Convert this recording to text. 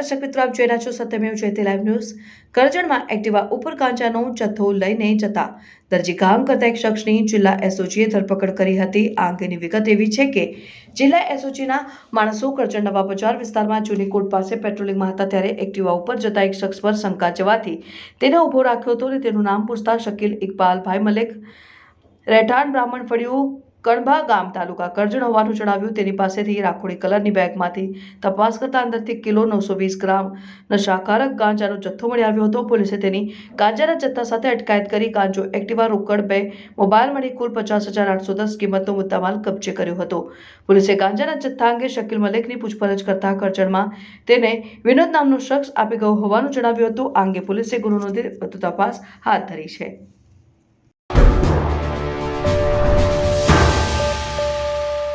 દર્શક મિત્રો, આપ જોઈ રહ્યા છો સત્યમેવ જયતે લાઈવ ન્યૂઝ. કરજણમાં એક્ટિવા ઉપર કાંચાનો જથ્થો લઈને જતા દરજી કામ કરતા એક શખ્સની જિલ્લા એસઓજીએ ધરપકડ કરી હતી. આ અંગેની વિગત એવી છે કે જિલ્લા એસઓજીના માણસો કરજણ નવા બજાર વિસ્તારમાં જૂની કોર્ટ પાસે પેટ્રોલિંગમાં હતા ત્યારે એક્ટિવા ઉપર જતા એક શખ્સ પર શંકા જવાથી તેને ઊભો રાખ્યો હતો અને તેનું નામ પૂછતા શકીલ ઇકબાલભાઈ મલિક. રહેઠાણ બ્રાહ્મણ ફળિયું કણભા ગામ તાલુકા કરજણ હોવાનું જણાવ્યું. તેની પાસેથી રાખોડી કલરની બેગમાંથી તપાસ કરતા અંદરથી કિલો નવસો વીસ ગ્રામ નશાકારક ગાંજાનો જથ્થો મળી આવ્યો હતો. પોલીસે તેની ગાંજાના જથ્થા સાથે અટકાયત કરી ગાંજો એક્ટિવા, રોકડ બે, મોબાઈલ મળી કુલ પચાસ હજાર આઠસો દસ કિંમતનો મુદ્દામાલ કબજે કર્યો હતો. પોલીસે ગાંજાના જથ્થા અંગે શકીલ મલિકની પૂછપરછ કરતા કરજણમાં તેને વિનોદ નામનો શખ્સ આપી ગયો હોવાનું જણાવ્યું હતું. આ અંગે પોલીસે ગુનો નોંધી વધુ તપાસ હાથ ધરી છે.